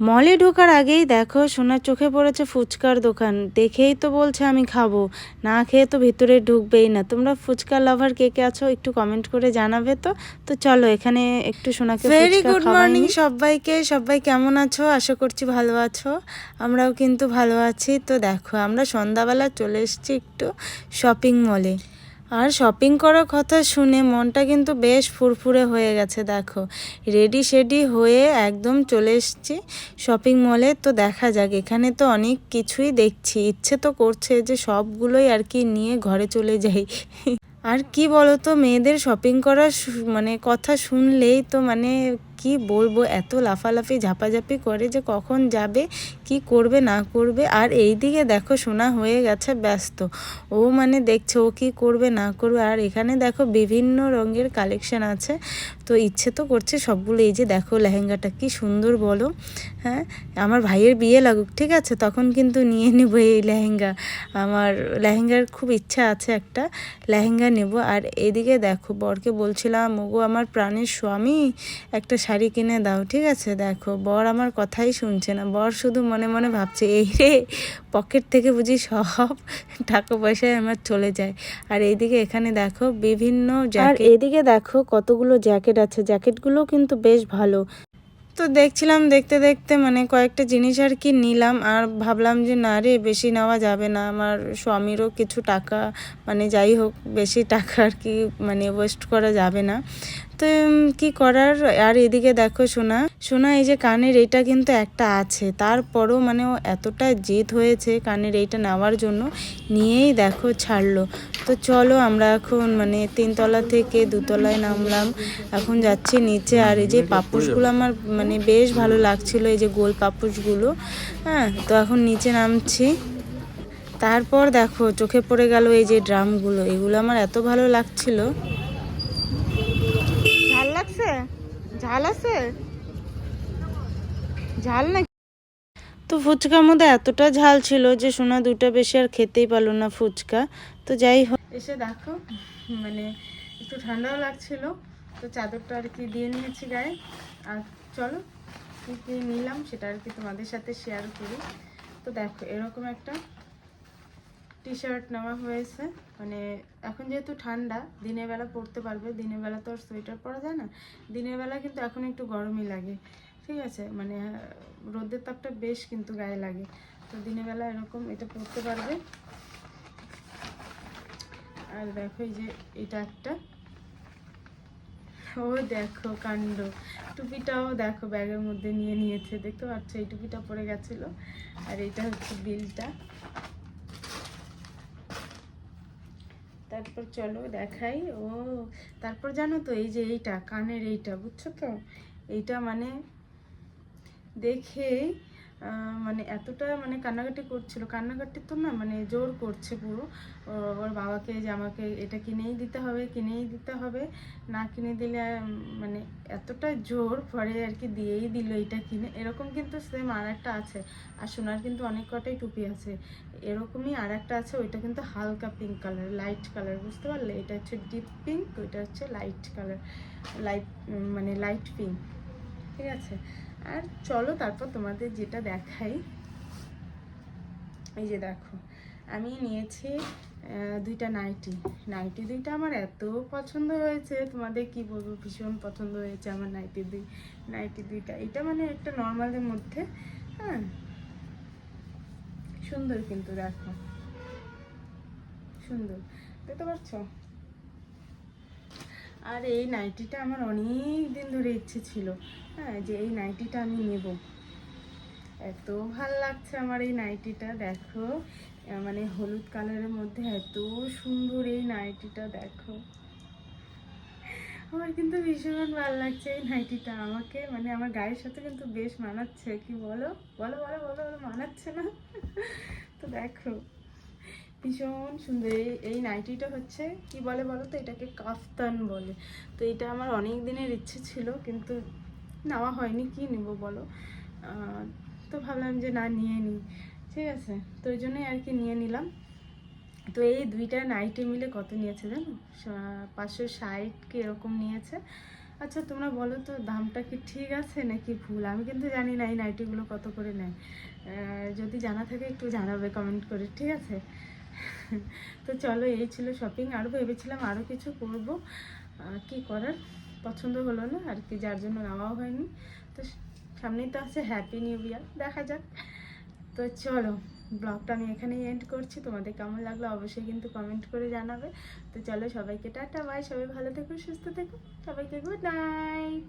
মলে ঢোকার আগেই দেখো সোনার চোখে পড়েছে ফুচকার দোকান। দেখেই তো বলছে আমি খাব। না খেয়ে তো ভিতরে ঢুকবেই না। তোমরা ফুচকা লাভার কে কে আছো একটু কমেন্ট করে জানাবে তো। তো চলো এখানে একটু সোনাকে ভেরি গুড মর্নিং সবাইকে। সবাই কেমন আছো? আশা করছি ভালো আছো। আমরাও কিন্তু ভালো আছি। তো দেখো আমরা সন্ধ্যাবেলা চলে এসেছি একটু শপিং মলে আর শপিং করার কথা শুনে মনটা কিন্তু বেশ ফুরফুরে হয়ে গেছে, দেখো। রেডি শেডি হয়ে একদম চলে এসেছি শপিং মলে তো দেখা যাক, এখানে তো অনেক কিছুই দেখছি। ইচ্ছে তো করছে যে সবগুলোই আর কি নিয়ে ঘরে চলে যাই। আর কি বলতো, মেয়েদের শপিং করার মানে কথা শুনলেই তো মানে কি বলব? এত লাফালাফি, ঝাপাঝাপি করে যে কখন যাবে, কি করবে, না করবে? আর এই দিকে দেখো শোনা হয়ে গেছে ব্যস্ত। ও মানে দেখছে ও কি করবে, না করবে। আর এখানে দেখো বিভিন্ন রঙের কালেকশন আছে। তো ইচ্ছে তো করছে সবগুলো। এই যে দেখো লেহেঙ্গাটা কি সুন্দর বলো। হ্যাঁ? আমার ভাইয়ের বিয়ে লাগুক, ঠিক আছে? তখন কিন্তু নিয়ে নেব এই লেহেঙ্গা। আমার লেহেঙ্গার খুব ইচ্ছা আছে একটা লেহেঙ্গা নেব। আর এদিকে দেখো বরকে বলছিলাম, ওগো, আমার প্রাণের স্বামী একটা শাড়ি কিনে দাও ঠিক আছে? দেখো বর আমার কথাই শুনছে না। বর শুধু মনে মনে ভাবছে এই রে পকেট থেকে বুঝি সব টাকা পয়সায় আমার চলে যায়। আর এইদিকে এখানে দেখো বিভিন্ন আর এদিকে দেখো কতগুলো জ্যাকেট আছে। জ্যাকেটগুলো কিন্তু বেশ ভালো। তো দেখছিলাম দেখতে দেখতে মানে কয়েকটা জিনিস আর কি নিলাম। আর ভাবলাম যে না রে বেশি নেওয়া যাবে না। আমার স্বামীরও কিছু টাকা মানে যাই হোক বেশি টাকা আর কি মানে ওয়েস্ট করা যাবে না। তো কি করার? আর এদিকে দেখো সোনা। সোনা, এই যে কানের এইটা কিন্তু একটা আছে। তারপরও মানে ও এতটা জেদ হয়েছে কানের এইটা নেওয়ার জন্য। নিয়েই দেখো ছাড়লো। তো চলো আমরা এখন মানে তিনতলা থেকে দুতলায় নামলাম। এখন যাচ্ছি নিচে। আর এই যে পাপুসগুলো আমার মানে বেশ ভালো লাগছিল, এই যে গোল পাপুসগুলো হ্যাঁ তো এখন নিচে নামছি। তারপর দেখো চোখে পড়ে গেল এই যে ড্রামগুলো। এগুলো আমার এত ভালো লাগছিল ঝাল লাগছে ঝাল আছে? ঝাল না তো ফুচকার মধ্যে এতটা ঝাল ছিল যে সোনা দুটো বেশি আর খেতেই পারল না ফুচকা। তো যাই হোক। এসে দেখো মানে একটু ঠান্ডাও লাগছিল তো চাদরটা আর কি দিয়ে নিয়েছি গায়ে। আর চলো কী কী নিলাম সেটা আর কি তোমাদের সাথে শেয়ার করি। তো দেখো এরকম একটা টি শার্ট নেওয়া হয়েছে। মানে এখন যেহেতু ঠান্ডা, দিনের বেলা পরতে পারবে। দিনের বেলা তো আর সোয়েটার পরা যায় না। দিনের বেলা কিন্তু এখন একটু গরমই লাগে। ঠিক আছে? মানে রোদের তাপটা বেশ কিন্তু গায়ে লাগে। তো দিনের বেলা এরকম এটা পরতে পারবে। আর দেখো এই যে এটা একটা। ও দেখো কাণ্ড। টুপিটাও দেখো ব্যাগের মধ্যে নিয়ে নিয়েছে। দেখতে পাচ্ছ? এই টুপিটা পরে গেছিল। আর এটা হচ্ছে বিলটা। তারপর চলো দেখাই। ও, তারপর জানো তো এই যে এইটা, কানের এইটা, বুঝছ তো? এইটা মানে দেখে মানে এতটা মানে কান্নাকাটি করছিল। কান্নাকাটি তো না মানে জোর করছে পুরো। ওর বাবাকে যে আমাকে এটা কিনেই দিতে হবে, কিনেই দিতে হবে, না কিনে দিলে মানে এতটা জোর পরে আর কি দিয়েই দিল এটা কিনে। এরকম কিন্তু সেম আর একটা আছে। আর সোনার কিন্তু অনেক কটাই টুপি আছে। এরকমই আর একটা আছে, ওইটা কিন্তু হালকা পিঙ্ক কালার লাইট কালার বুঝতে পারলে? এটা হচ্ছে ডিপ পিঙ্ক ওইটা হচ্ছে লাইট কালার লাইট মানে লাইট পিঙ্ক ঠিক আছে? আর চলো তারপর তোমাদের যেটা দেখাই। এই যে দেখো, আমি নিয়েছি দুইটা নাইটি। নাইটি দুইটা আমার এত পছন্দ হয়েছে, তোমাদের কি বলব, ভীষণ পছন্দ হয়েছে আমার নাইটি দুই, নাইটি দুইটা। এটা মানে একটা নর্মালের মধ্যে হ্যাঁ? সুন্দর কিন্তু দেখো। সুন্দর। দেখতে পাচ্ছ আর এই নাইটিটা আমার অনেক দিন ধরে ইচ্ছে ছিল হ্যাঁ যে এই নাইটিটা আমি নেব। এত ভালো লাগছে আমার এই নাইটিটা, দেখো। মানে হলুদ কালারের মধ্যে এত সুন্দর এই নাইটিটা, দেখো। আমার কিন্তু ভীষণ ভালো লাগছে এই নাইটিটা, আমাকে মানে আমার গায়ের সাথে কিন্তু বেশ মানাচ্ছে, কি বলো? বলো বলো বলো বলো, মানাচ্ছে না? তো দেখো। ভীষণ সুন্দর। এই এই নাইটিটা হচ্ছে, কি বলে বলো তো এটাকে কাফতান বলে। তো এটা আমার অনেক দিনের ইচ্ছে ছিল, কিন্তু নেওয়া হয়নি। কি নেব বলো? তো ভাবলাম যে না, নিয়ে নিই। ঠিক আছে? তো ওই জন্যই আর কি নিয়ে নিলাম। তো এই দুইটা নাইটি মিলে কত নিয়েছে জানো? পাঁচশো ষাট কি এরকম নিয়েছে। আচ্ছা তোমরা বলো তো, দামটা কি ঠিক আছে নাকি ভুল? আমি কিন্তু জানি না এই নাইটিগুলো কত করে নেয়। যদি জানা থাকে একটু জানাবে, কমেন্ট করে। ঠিক আছে? তো চলো, এই ছিল শপিং আরও ভেবেছিলাম আরও কিছু করব। কি করার? পছন্দ হলো না আর কি, যার জন্য নেওয়াও হয়নি। তো সামনেই তো আছে হ্যাপি নিউ ইয়ার দেখা যাক। তো চলো ব্লগটা আমি এখানেই এন্ড করছি। তোমাদের কেমন লাগল অবশ্যই কিন্তু কমেন্ট করে জানাবে। তো চলো, সবাইকে টাটা বাই সবাই ভালো থেকো, সুস্থ থেকো। সবাইকে গুড নাইট